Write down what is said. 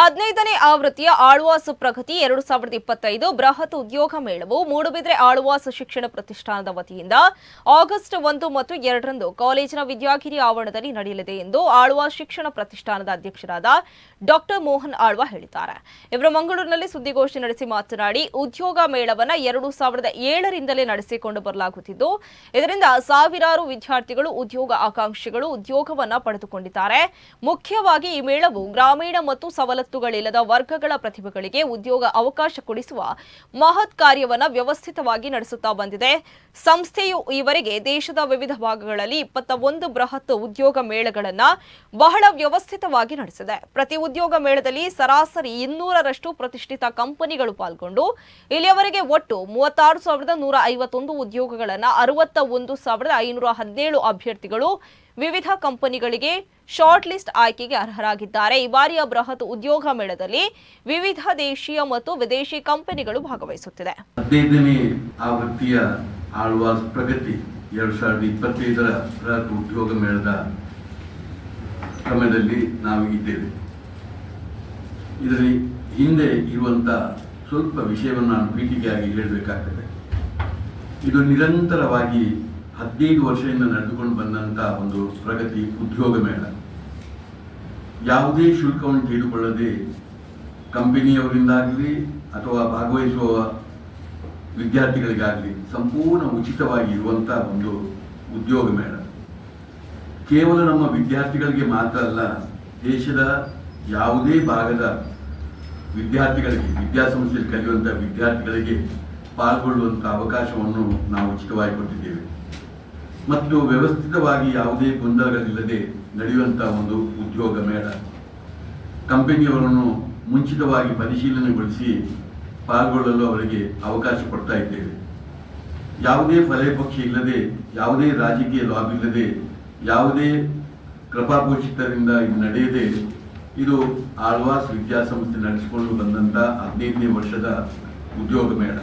ಹದಿನೈದನೇ ಆವೃತ್ತಿಯ ಆಳ್ವಾಸ್ ಪ್ರಗತಿ ಎರಡು ಸಾವಿರದ ಇಪ್ಪತ್ತೈದು ಬೃಹತ್ ಉದ್ಯೋಗ ಮೇಳವು ಮೂಡುಬಿದ್ರೆ ಆಳ್ವಾಸ್ ಶಿಕ್ಷಣ ಪ್ರತಿಷ್ಠಾನದ ವತಿಯಿಂದ ಆಗಸ್ಟ್ ಒಂದು ಮತ್ತು ಎರಡರಂದು ಕಾಲೇಜಿನ ವಿದ್ಯಾಗಿರಿ ಆವರಣದಲ್ಲಿ ನಡೆಯಲಿದೆ ಎಂದು ಆಳ್ವಾಸ್ ಶಿಕ್ಷಣ ಪ್ರತಿಷ್ಠಾನದ ಅಧ್ಯಕ್ಷರಾದ ಡಾಕ್ಟರ್ ಮೋಹನ್ ಆಳ್ವಾ ಹೇಳಿದ್ದಾರೆ. ಇವರು ಮಂಗಳೂರಿನಲ್ಲಿ ಸುದ್ದಿಗೋಷ್ಠಿ ನಡೆಸಿ ಮಾತನಾಡಿ, ಉದ್ಯೋಗ ಮೇಳವನ್ನು ಎರಡು ಸಾವಿರದ ಏಳರಿಂದಲೇ ನಡೆಸಿಕೊಂಡು ಬರಲಾಗುತ್ತಿದ್ದು, ಇದರಿಂದ ಸಾವಿರಾರು ವಿದ್ಯಾರ್ಥಿಗಳು, ಉದ್ಯೋಗ ಆಕಾಂಕ್ಷಿಗಳು ಉದ್ಯೋಗವನ್ನು ಪಡೆದುಕೊಂಡಿದ್ದಾರೆ. ಮುಖ್ಯವಾಗಿ ಈ ಮೇಳವು ಗ್ರಾಮೀಣ ಮತ್ತು ಸವಲತ್ತುಗಳಿಲ್ಲದ ವರ್ಗಗಳ ಪ್ರತಿಭೆಗಳಿಗೆ ಉದ್ಯೋಗ ಅವಕಾಶ ಕೊಡಿಸುವ ಮಹತ್ ಕಾರ್ಯವನ್ನು ವ್ಯವಸ್ಥಿತವಾಗಿ ನಡೆಸುತ್ತಾ ಬಂದಿದೆ. ಸಂಸ್ಥೆಯು ಈವರೆಗೆ ದೇಶದ ವಿವಿಧ ಭಾಗಗಳಲ್ಲಿ ಇಪ್ಪತ್ತ ಒಂದು ಬೃಹತ್ ಉದ್ಯೋಗ ಮೇಳಗಳನ್ನು ಬಹಳ ವ್ಯವಸ್ಥಿತವಾಗಿ ನಡೆಸಿದೆ. ಪ್ರತಿ ಉದ್ಯೋಗ ಮೇಳದಲ್ಲಿ ಸರಾಸರಿ ಇನ್ನೂರರಷ್ಟು ಪ್ರತಿಷ್ಠಿತ ಕಂಪನಿಗಳು ಪಾಲ್ಗೊಂಡು, ಇಲ್ಲಿಯವರೆಗೆ ಒಟ್ಟು ಮೂವತ್ತಾರು ಸಾವಿರದ ನೂರ ಐವತ್ತೊಂದು ಉದ್ಯೋಗಗಳನ್ನು ಅರವತ್ತ ಒಂದು ಸಾವಿರದ ಐನೂರ ಹದಿನೇಳು ಅಭ್ಯರ್ಥಿಗಳು ವಿವಿಧ ಕಂಪನಿಗಳಿಗೆ ಶಾರ್ಟ್ ಲಿಸ್ಟ್ ಆಯ್ಕೆಗೆ ಅರ್ಹರಾಗಿದ್ದಾರೆ. ಈ ಬಾರಿಯ ಬೃಹತ್ ಉದ್ಯೋಗ ಮೇಳದಲ್ಲಿ ವಿವಿಧ ದೇಶೀಯ ಮತ್ತು ವಿದೇಶಿ ಕಂಪನಿಗಳು ಭಾಗವಹಿಸುತ್ತಿದೆ. ಹದಿನೈದನೇ ಆವೃತ್ತಿಯ ಆಳ್ವಾಸ್ ಪ್ರಗತಿ ಎರಡು ಸಾವಿರದ ಇಪ್ಪತ್ತೈದರ ಬೃಹತ್ ಉದ್ಯೋಗ ಮೇಳದ ಕ್ರಮದಲ್ಲಿ ನಾವು ಇದ್ದೇವೆ. ಇದರಲ್ಲಿ ಹಿಂದೆ ಇರುವಂತ ಸ್ವಲ್ಪ ವಿಷಯವನ್ನು ನಾನು ಪೀಠಿಕೆಯಾಗಿ ಹೇಳಬೇಕಾಗ್ತದೆ. ಇದು ನಿರಂತರವಾಗಿ ಹದಿನೈದು ವರ್ಷದಿಂದ ನಡೆದುಕೊಂಡು ಬಂದಂತ ಒಂದು ಪ್ರಗತಿ ಉದ್ಯೋಗ ಮೇಳ. ಯಾವುದೇ ಶುಲ್ಕವನ್ನು ತೆಗೆದುಕೊಳ್ಳದೆ ಕಂಪನಿಯವರಿಂದಾಗಲಿ ಅಥವಾ ಭಾಗವಹಿಸುವ ವಿದ್ಯಾರ್ಥಿಗಳಿಗಾಗಲಿ ಸಂಪೂರ್ಣ ಉಚಿತವಾಗಿ ಇರುವಂಥ ಒಂದು ಉದ್ಯೋಗ ಮೇಳ. ಕೇವಲ ನಮ್ಮ ವಿದ್ಯಾರ್ಥಿಗಳಿಗೆ ಮಾತ್ರ ಅಲ್ಲ, ದೇಶದ ಯಾವುದೇ ಭಾಗದ ವಿದ್ಯಾರ್ಥಿಗಳಿಗೆ, ವಿದ್ಯಾಸಂಸ್ಥೆಯಲ್ಲಿ ಕಲಿಯುವಂಥ ವಿದ್ಯಾರ್ಥಿಗಳಿಗೆ ಪಾಲ್ಗೊಳ್ಳುವಂಥ ಅವಕಾಶವನ್ನು ನಾವು ಉಚಿತವಾಗಿ ಕೊಟ್ಟಿದ್ದೇವೆ. ಮತ್ತು ವ್ಯವಸ್ಥಿತವಾಗಿ ಯಾವುದೇ ಗೊಂದಲಗಳಿಲ್ಲದೆ ನಡೆಯುವಂಥ ಒಂದು ಉದ್ಯೋಗ ಮೇಳ. ಕಂಪನಿಯವರನ್ನು ಮುಂಚಿತವಾಗಿ ಪರಿಶೀಲನೆಗೊಳಿಸಿ ಪಾಲ್ಗೊಳ್ಳಲು ಅವರಿಗೆ ಅವಕಾಶ ಕೊಡ್ತಾ ಇದ್ದೇವೆ. ಯಾವುದೇ ಫಲೇಪಕ್ಷ ಇಲ್ಲದೆ, ಯಾವುದೇ ರಾಜಕೀಯ ಲಾಭ ಇಲ್ಲದೆ, ಯಾವುದೇ ಕೃಪಾಪೋಷಿತರಿಂದ ಇದು ನಡೆಯದೆ, ಇದು ಆಳ್ವಾಸ್ ವಿದ್ಯಾಸಂಸ್ಥೆ ನಡೆಸಿಕೊಂಡು ಬಂದಂಥ ಹದಿನೈದನೇ ವರ್ಷದ ಉದ್ಯೋಗ ಮೇಳ.